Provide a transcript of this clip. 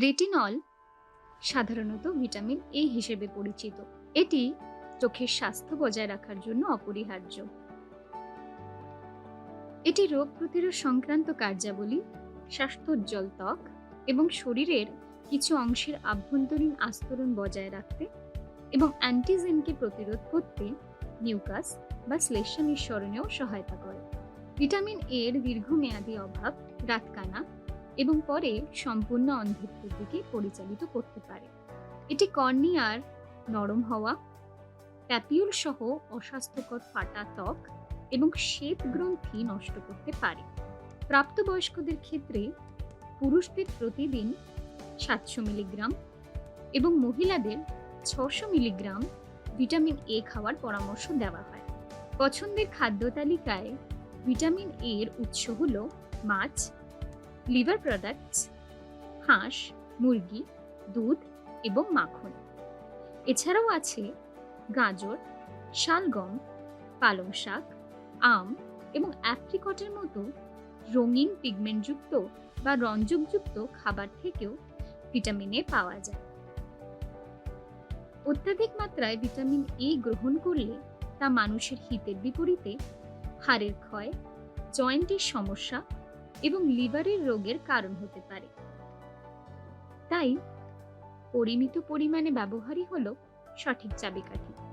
Retinol সাধারণত vitamin A হিসেবে পরিচিত। এটি চোখের স্বাস্থ্য বজায় রাখার জন্য অপরিহার্য। এটি রোগ প্রতিরোধ সংক্রান্ত কার্যাবলী, স্বাস্থ্যোজ্জ্বল ত্বক এবং শরীরের কিছু অংশের আভ্যন্তরীণ আস্তরণ বজায় রাখতে এবং অ্যান্টিজেনকে প্রতিরোধ করতে নিউকাস বা শ্লেষ্মা নিঃসরণেও সহায়তা করে। ভিটামিন এর দীর্ঘমেয়াদী অভাব রাতকানা এবং পরে সম্পূর্ণ অন্ধত্বের দিকে পরিচালিত করতে পারে। এটি কর্নিয়ার নরম হওয়া, প্যাপিউল সহ অস্বাস্থ্যকর ফাটা ত্বক এবং শ্বেত গ্রন্থি নষ্ট করতে পারে। প্রাপ্তবয়স্কদের ক্ষেত্রে পুরুষদের প্রতিদিন সাতশো মিলিগ্রাম এবং মহিলাদের ছশো মিলিগ্রাম ভিটামিন এ খাওয়ার পরামর্শ দেওয়া হয়। পছন্দের খাদ্য তালিকায় ভিটামিন এর উৎস হল মাছ লিভার প্রোডাক্টস, হাঁস, মুরগি, দুধ এবং মাখন। এছাড়াও আছে গাজর, শালগম, পালং শাক, আম এবং অ্যাপ্রিকটের মতো রঙিন পিগমেন্টযুক্ত বা রঞ্জকযুক্ত খাবার থেকেও ভিটামিন এ পাওয়া যায়। অত্যাধিক মাত্রায় ভিটামিন এ গ্রহণ করলে তা মানুষের হিতের বিপরীতে হাড়ের ক্ষয়, জয়েন্টের সমস্যা এবং লিভারের রোগের কারণ হতে পারে। তাই পরিমিত পরিমাণে ব্যবহারই হলো সঠিক চাবিকাঠি।